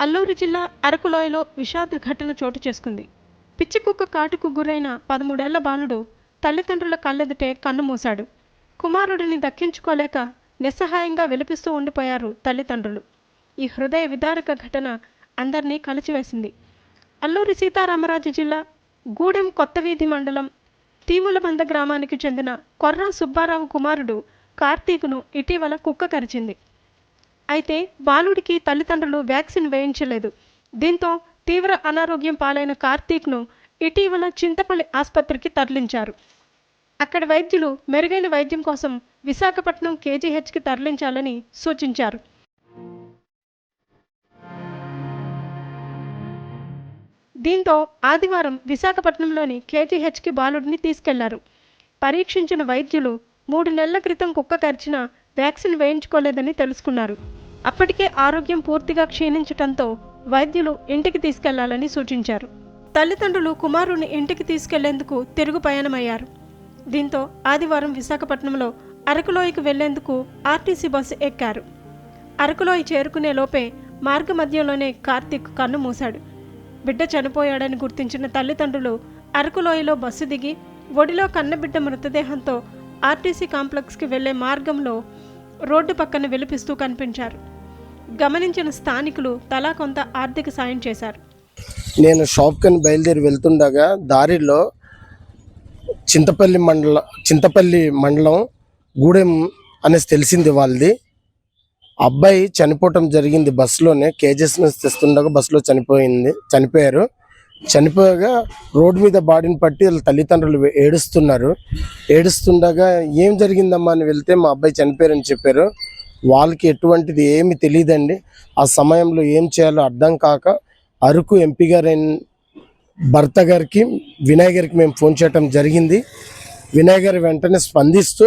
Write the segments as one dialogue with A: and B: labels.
A: అల్లూరు జిల్లా అరకులోయలో విషాద ఘటన చోటు చేసుకుంది. పిచ్చి కుక్క కాటుకు గురైన పదమూడేళ్ళ బాలుడు తల్లిదండ్రుల కళ్ళెదుటే కన్ను మూశాడు. కుమారుడిని దక్కించుకోలేక నిస్సహాయంగా విలపిస్తూ ఉండిపోయారు తల్లిదండ్రులు. ఈ హృదయ విదారక ఘటన అందరినీ కలిచివేసింది. అల్లూరి సీతారామరాజు జిల్లా గూడెం కొత్తవీధి మండలం తీములబంద గ్రామానికి చెందిన కొర్రా సుబ్బారావు కుమారుడు కార్తీక్ను ఇటీవల కుక్క కరిచింది. అయితే బాలుడికి తల్లిదండ్రులు వ్యాక్సిన్ వేయించలేదు. దీంతో తీవ్ర అనారోగ్యం పాలైన కార్తీక్ను ఇటీవల చింతపల్లి ఆసుపత్రికి తరలించారు. అక్కడ వైద్యులు మెరుగైన వైద్యం కోసం విశాఖపట్నం కేజీహెచ్కి తరలించాలని సూచించారు. దీంతో ఆదివారం విశాఖపట్నంలోని కేజీహెచ్కి బాలుడిని తీసుకెళ్ళారు. పరీక్షించిన వైద్యులు మూడు నెలల క్రితం కుక్క కరిచిన వ్యాక్సిన్ వేయించుకోలేదని తెలుసుకున్నారు. అప్పటికే ఆరోగ్యం పూర్తిగా క్షీణించటంతో వైద్యులు ఇంటికి తీసుకెళ్ళాలని సూచించారు. తల్లిదండ్రులు కుమారుని ఇంటికి తీసుకెళ్ళేందుకు తిరుగు ప్రయాణమయ్యారు దీంతో ఆదివారం విశాఖపట్నంలో అరకులోయకు వెళ్ళేందుకు ఆర్టీసీ బస్సు ఎక్కారు. అరకులోయ చేరుకునే లోపే మార్గ మధ్యలోనే కార్తీక్ కన్ను మూశాడు. బిడ్డ చనిపోయాడని గుర్తించిన తల్లిదండ్రులు అరకులోయలో బస్సు దిగి ఒడిలో కన్నబిడ్డ మృతదేహంతో ఆర్టీసీ కాంప్లెక్స్కి వెళ్ళే మార్గంలో రోడ్డు పక్కన విలపిస్తూ కనిపించారు. గమనించిన స్థానికులు తలా కొంత ఆర్థిక సాయం చేశారు.
B: నేను షాప్కని బయలుదేరి వెళ్తుండగా దారిలో చింతపల్లి మండలం చింతపల్లి మండలం గూడెం అనేసి తెలిసింది వాళ్ళది. అబ్బాయి చనిపోవటం జరిగింది బస్సులోనే కేజెస్ నుంచి తెస్తుండగా బస్సులో చనిపోయింది చనిపోయారు. చనిపోయాగా రోడ్డు మీద బాడీని పట్టి వాళ్ళ తల్లిదండ్రులు ఏడుస్తున్నారు. ఏడుస్తుండగా ఏం జరిగిందమ్మా? అని వెళ్తే మా అబ్బాయి చనిపోయారని చెప్పారు. వాళ్ళకి ఎటువంటిది ఏమి తెలియదండి ఆ సమయంలో ఏం చేయాలో అర్థం కాక అరకు ఎంపీ గారు భర్త గారికి వినయ్ గారికి మేము ఫోన్ చేయటం జరిగింది. వినయ్ గారు వెంటనే స్పందిస్తూ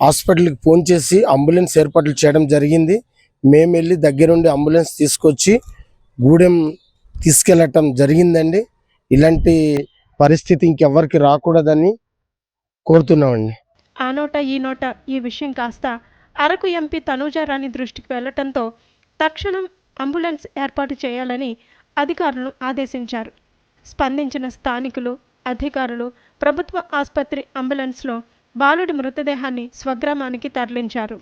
B: హాస్పిటల్కి ఫోన్ చేసి అంబులెన్స్ ఏర్పాట్లు చేయడం జరిగింది. మేము వెళ్ళి దగ్గరుండి అంబులెన్స్ తీసుకొచ్చి గూడెం తీసుకెళ్ళటం జరిగిందండి. ఇలాంటి పరిస్థితి ఇంకెవ్వరికి రాకూడదని కోరుతున్నామండి.
A: ఆ నోట ఈ నోట ఈ విషయం కాస్త అరకు ఎంపీ తనూజారాణి దృష్టికి వెళ్ళటంతో తక్షణం అంబులెన్స్ ఏర్పాటు చేయాలని అధికారులను ఆదేశించారు. స్పందించిన స్థానికులు అధికారులు ప్రభుత్వ ఆసుపత్రి అంబులెన్స్లో బాలుడి మృతదేహాన్ని స్వగ్రామానికి తరలించారు.